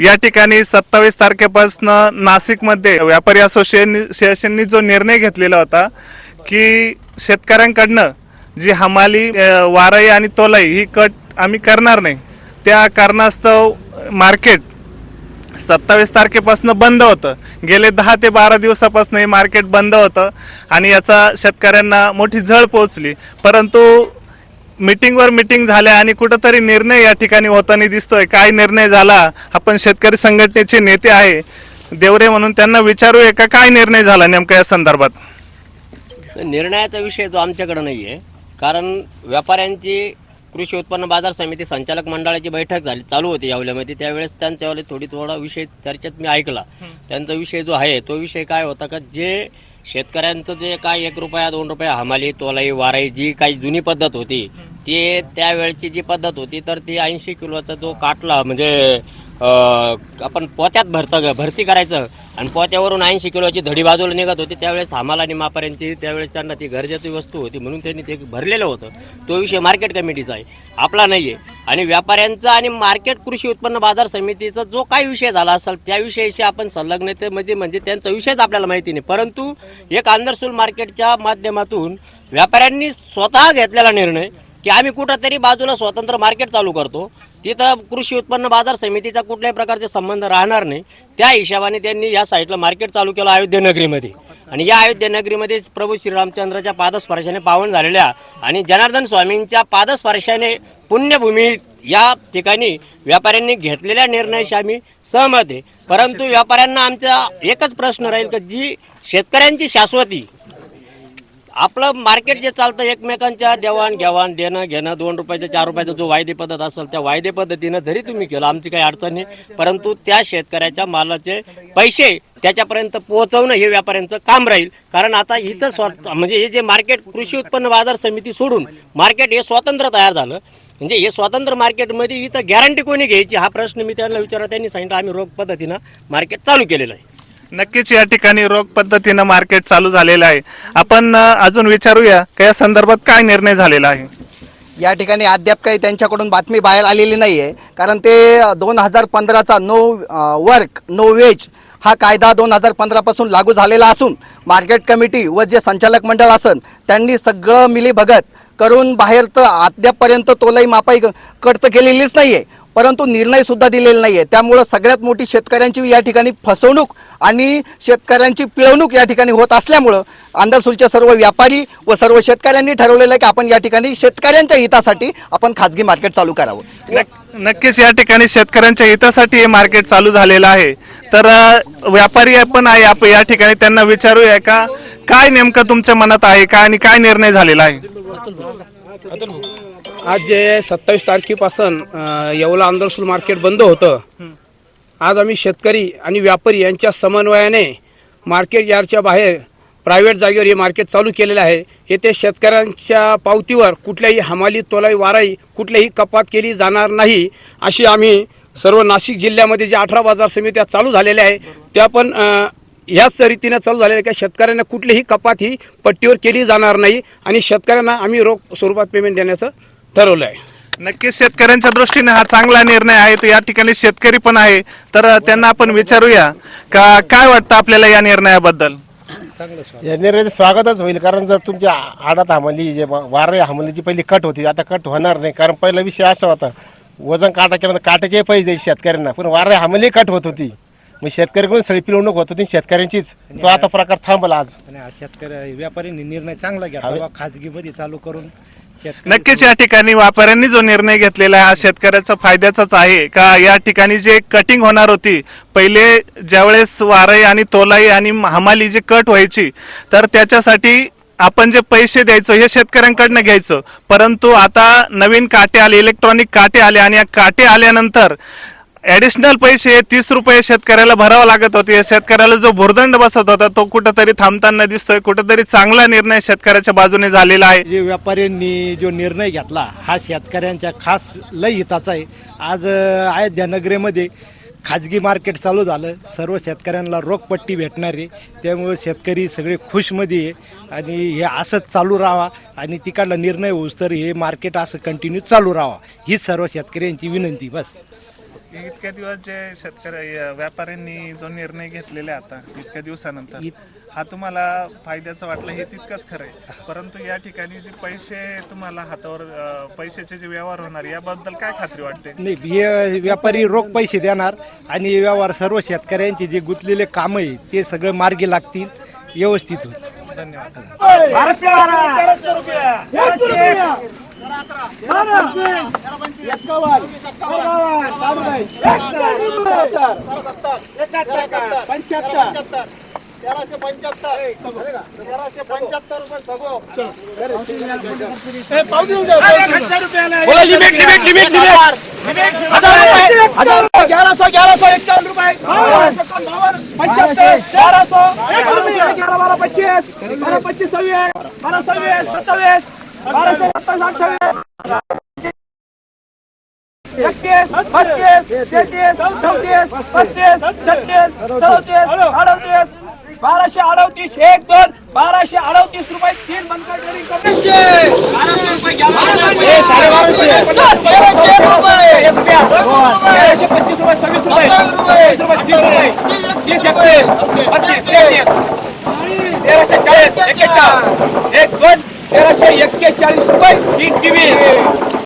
या ठिकाणी सत्तावीस तारखेपासून नाशिकमध्ये व्यापारी असोसिएशननी जो निर्णय घेतलेला होता की शेतकऱ्यांकडनं जी हमाली वाराई आणि तोलाई ही कट आम्ही करणार नाही त्या कारणास्तव मार्केट सत्तावीस तारखेपासून बंद होतं. गेले दहा ते बारा दिवसापासून हे मार्केट बंद होतं आणि याचा शेतकऱ्यांना मोठी झळ पोहोचली. परंतु मिटिंगवर मिटिंग झाल्या आणि कुठंतरी निर्णय या ठिकाणी होताना दिसतोय. काय निर्णय झाला? आपण शेतकरी संघटनेचे नेते आहे. देवरे म्हणून त्यांना विचारूया का काय निर्णय झाला नेमका या संदर्भात? निर्णयाचा विषय तो आमच्याकडे नाही आहे कारण व्यापाऱ्यांची कृषी उत्पन्न बाजार समिती संचालक मंडळाची बैठक झाली चालू होती यावल्यामध्ये त्यावेळेस त्यांच्यावाले थोडी थोडा विषय चर्चेत मी ऐकला. त्यांचा विषय जो आहे तो विषय काय होता का जे शेतकऱ्यांचं जे काय एक रुपया दोन रुपया हमाली तोलाई वाराई जी काही जुनी पद्धत होती ते त्यावेळची जी पद्धत होती तर ती ऐंशी किलोचा जो काटला म्हणजे आपण पोत्यात भरतं भरती करायचं आणि पोत्यावरून ऐंशी किलोची धडी बाजूला निघत होती त्यावेळेस आम्हाला आणि मापाऱ्यांची त्यावेळेस त्यांना ती गरजेची वस्तू होती म्हणून त्यांनी ते भरलेलं होतं. तो विषय मार्केट कमिटीचा आहे आपला नाही आहे आणि व्यापाऱ्यांचा आणि मार्केट कृषी उत्पन्न बाजार समितीचा जो काही विषय झाला असेल त्याविषयीशी आपण संलग्नतेमध्ये म्हणजे त्यांचा विषयच आपल्याला माहिती नाही. परंतु एक आंदरसूल मार्केटच्या माध्यमातून व्यापाऱ्यांनी स्वतः घेतलेला निर्णय की आम्ही कुठंतरी बाजूला स्वतंत्र मार्केट चालू करतो. तिथं कृषी उत्पन्न बाजार समितीचा कुठल्याही प्रकारचे संबंध राहणार नाही. त्या हिशोबाने त्यांनी या साईडला मार्केट चालू केलं अयोध्यनगरीमध्ये. आणि या अयोध्यानगरीमध्ये प्रभू श्रीरामचंद्राच्या पादस्पर्शाने पावन झालेल्या आणि जनार्दन स्वामींच्या पादस्पर्शाने पुण्यभूमी या ठिकाणी व्यापाऱ्यांनी घेतलेल्या निर्णयाशी आम्ही सहमत आहे. परंतु व्यापाऱ्यांना आमचा एकच प्रश्न राहील की जी शेतकऱ्यांची शाश्वती आपलं मार्केट जे चालतं एकमेकांच्या देवाण घेवाण देणं घेणं दोन रुपयाचं चार रुपयाचा जो वायदे पद्धत असेल त्या वायदे पद्धतीनं जरी तुम्ही केलं आमची काही अडचण नाही. परंतु त्या शेतकऱ्याच्या मालाचे पैसे त्याच्यापर्यंत पोहोचवणं हे व्यापाऱ्यांचं काम राहील. कारण आता इथं स्वत म्हणजे हे जे मार्केट कृषी उत्पन्न बाजार समिती सोडून मार्केट हे स्वतंत्र तयार झालं. म्हणजे हे स्वतंत्र मार्केटमध्ये इथं गॅरंटी कोणी घ्यायची? हा प्रश्न मी त्यांना विचारला त्यांनी सांगितलं आम्ही रोख पद्धतीनं मार्केट चालू केलेलं आहे. नक्कीच या ठिकाणी रोख पद्धतीनं मार्केट चालू झालेलं आहे. आपण अजून विचारूया का या संदर्भात काय निर्णय झालेला आहे? या ठिकाणी अद्याप काही त्यांच्याकडून बातमी बाहेर आलेली नाही आहे कारण ते दोन हजार पंधराचा नो वर्क नो वेज हा कायदा दोन हजार पंधरापासून लागू झालेला असून मार्केट कमिटी व जे संचालक मंडळ असन त्यांनी सगळं मिलीभगत करून बाहेर तर अद्यापपर्यंत तोलाई मापाई कडतं केलेलीच नाही आहे परंतु निर्णय सुद्धा दिलेला नाही आहे त्यामुळं सगळ्यात मोठी शेतकऱ्यांची या ठिकाणी फसवणूक आणि शेतकऱ्यांची पिळवणूक या ठिकाणी होत असल्यामुळं आंदरसूलच्या सर्व व्यापारी व सर्व शेतकऱ्यांनी ठरवलेलं आहे की आपण या ठिकाणी शेतकऱ्यांच्या हितासाठी आपण खाजगी मार्केट चालू करावं. नक- नक्कीच या ठिकाणी शेतकऱ्यांच्या हितासाठी हे मार्केट चालू झालेलं आहे. तर व्यापारी पण आहे. आपण या ठिकाणी त्यांना विचारूया का? काय नेमकं तुमच्या मनात आहे? का आणि काय निर्णय झालेला आहे? आज जे सत्तावीस तारखेपासून येवला आंदोलसूल मार्केट बंद होतं. आज आम्ही शेतकरी आणि व्यापारी यांच्या समन्वयाने मार्केट यार्डच्या बाहेर प्रायव्हेट जागेवर हे मार्केट चालू केलेलं आहे. येथे शेतकऱ्यांच्या पावतीवर कुठल्याही हमाली तोलाई वाराई कुठल्याही कपात केली जाणार नाही अशी आम्ही सर्व नाशिक जिल्ह्यामध्ये जे अठरा बाजार समित्या चालू झालेल्या आहे त्या पण ह्याच रीतीनं चालू झालेल्या का शेतकऱ्यांना कुठलीही कपात ही पट्टीवर केली जाणार नाही आणि शेतकऱ्यांना आम्ही रोख स्वरूपात पेमेंट देण्याचं ठरवलं आहे. नक्कीच शेतकऱ्यांच्या दृष्टीने हा चांगला निर्णय आहे. तर या ठिकाणी शेतकरी पण आहे. तर त्यांना आपण विचारूया. का काय वाटतं आपल्याला या निर्णयाबद्दल? या निर्णयाचं स्वागतच होईल. कारण जर तुमच्या आडात हमाली जे वारे हमालीची पहिली कट होती आता कट होणार नाही. कारण पहिला विषय असा होता वजन काटा केल्यानंतर काटाचे पैसे द्यायचे शेतकऱ्यांना. पण वारे हमाली कट होत होती. मग शेतकऱ्याकडून सळी पिळवणूक होत होती शेतकऱ्यांचीच. तो आता प्रकार थांबला आज. आणि हा शेतकरी व्यापाऱ्यांनी निर्णय चांगला घेतला बा खाजगीमध्ये चालू करून शेतकरी नक्कीच या ठिकाणी व्यापाऱ्यांनी जो निर्णय घेतलेला आहे हा शेतकऱ्याचा फायद्याचाच आहे का? या ठिकाणी जे कटिंग होणार होती पहिले ज्यावेळेस वारई आणि तोलाई आणि हमाली जी कट व्हायची तर त्याच्यासाठी आपण जे पैसे द्यायचो हे शेतकऱ्यांकडनं घ्यायचं. परंतु आता नवीन काटे आले इलेक्ट्रॉनिक काटे आले आणि या काटे आल्यानंतर ॲडिशनल पैसे तीस रुपये शेतकऱ्याला भरावा लागत होते. शेतकऱ्याला जो भुर्दंड बसत होता तो कुठंतरी थांबताना दिसतोय. कुठंतरी चांगला निर्णय शेतकऱ्याच्या बाजूने झालेला आहे. जे व्यापाऱ्यांनी जो निर्णय घेतला हा शेतकऱ्यांच्या खास लय हिताचा आहे. आज अं, अयोध्या नगरीमध्ये खाजगी मार्केट चालू झालं. सर्व शेतकऱ्यांना रोखपट्टी भेटणार आहे. त्यामुळे शेतकरी सगळे खुशमध्ये आहे आणि हे असंच चालू राहावा आणि तिकडला निर्णय होऊस तर हे मार्केट असं कंटिन्यू चालू राहावा. हीच सर्व शेतकऱ्यांची विनंती बस. इतक्या दिवस जे शेतकरी व्यापाऱ्यांनी जो निर्णय घेतलेला आहे आता इतक्या दिवसानंतर हा तुम्हाला फायद्याचा वाटला हे तितकंच खरं आहे. परंतु या ठिकाणी जे पैसे तुम्हाला हातावर पैशाचे जे व्यवहार होणार याबद्दल काय खात्री वाटते? नाही हे व्यापारी रोख पैसे देणार आणि हे व्यवहार सर्व शेतकऱ्यांचे जे गुंतलेले कामं आहे ते सगळं मार्गी लागतील व्यवस्थित होईल. धन्यवाद. बोला लिमिट लिमिट लिमिट लिमिट रुपये ग्यारह सौ ग्यारह सौ इक्यावन ग्यारह सौ ग्यारह बारह पच्चीस बारह पच्चीस सव्वीस बारह सव्वीस सत्तावीस सौ सत्तावीस एकतीस बत्तीस तेहतीस चौतीस पस्तीस छत्तीस चौतीस अडतीस बाराशे अडतीस एक दोन बाराशे अडतीस रुपये तीन बनकर कंपनीचे. बाराशे बाराशे रुपये. सव्वीस रुपये. सव्वीस रुपये तीस रुपये. तीस एकतीस बत्तीस तेहतीस. तेराशे चाळीस एक्केचाळीस एक दोन तेराशे एक्केचाळीस रुपये तीन टीव्ही.